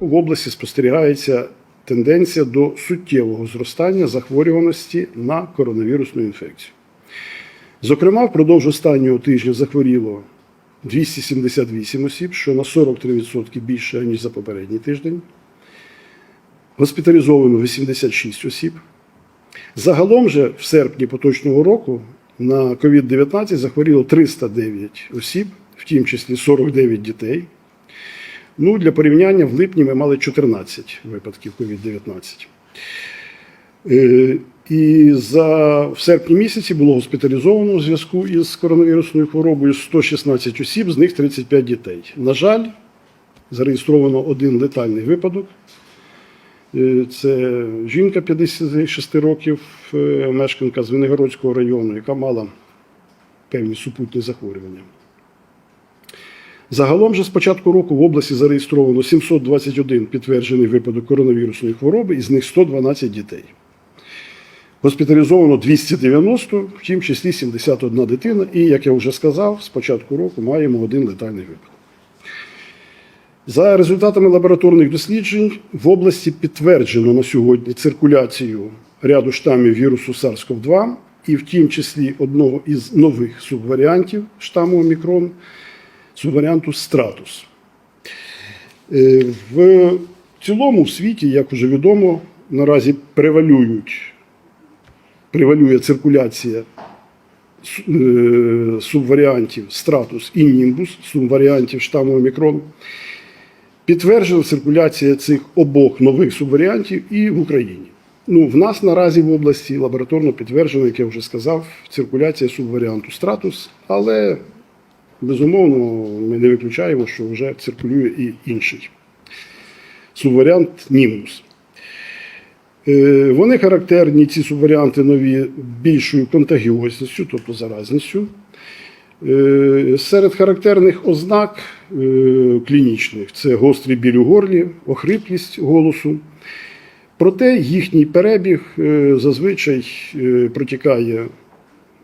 В області спостерігається тенденція до суттєвого зростання захворюваності на коронавірусну інфекцію. Зокрема, впродовж останнього тижня захворіло 278 осіб, що на 43% більше, ніж за попередній тиждень. Госпіталізовано 86 осіб. Загалом же в серпні поточного року на COVID-19 захворіло 309 осіб, в тім числі 49 дітей. Ну, для порівняння, в липні ми мали 14 випадків COVID-19. Е, І за в серпні місяці було госпіталізовано у зв'язку із коронавірусною хворобою 116 осіб, з них 35 дітей. На жаль, зареєстровано один летальний випадок. Е, Це жінка 56 років, е, мешканка з Венегородського району, яка мала певні супутні захворювання. Загалом же з початку року в області зареєстровано 721 підтверджений випадок коронавірусної хвороби, із них 112 дітей. Госпіталізовано 290, в тім числі 71 дитина. І, як я вже сказав, з початку року маємо один летальний випадок. За результатами лабораторних досліджень в області підтверджено на сьогодні циркуляцію ряду штамів вірусу SARS-CoV-2 і в тім числі одного із нових субваріантів штаму Омікрон, субваріанту Стратус. Е, В цілому в світі, як вже відомо, наразі превалює циркуляція е, субваріантів Стратус і Німбус, субваріантів штаму Омікрон. Підтверджена циркуляція цих обох нових субваріантів і в Україні. Ну, в нас наразі в області лабораторно підтверджено, як я вже сказав, циркуляція субваріанту Стратус, але безумовно ми не виключаємо, що вже циркулює і інший субваріант Німус. Е, Вони характерні, ці субваріанти нові більшою контагіозністю, тобто заразністю. Е, Серед характерних ознак е, клінічних це гострий біль у горлі, охриплість голосу. Проте їхній перебіг зазвичай протікає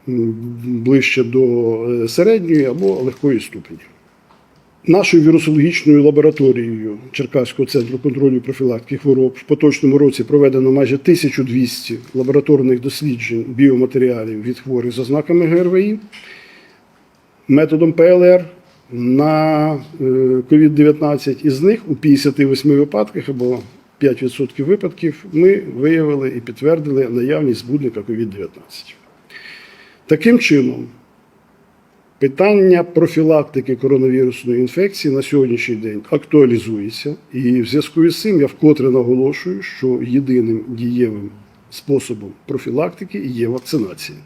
ближче до е, середньої або легкої ступені. Нашою вірусологічною лабораторією Черкаського центру контролю профілактики хвороб в поточному році проведено майже 1200 лабораторних досліджень біоматеріалів від хворих з ознаками ГРВІ методом ПЛР на е, COVID-19. Із них у 58 випадках або 5% випадків ми виявили і підтвердили наявність збудника COVID-19. Таким чином, питання профілактики коронавірусної інфекції на сьогоднішній день актуалізується, і в зв'язку з цим я вкотре наголошую, що єдиним дієвим способом профілактики є вакцинація.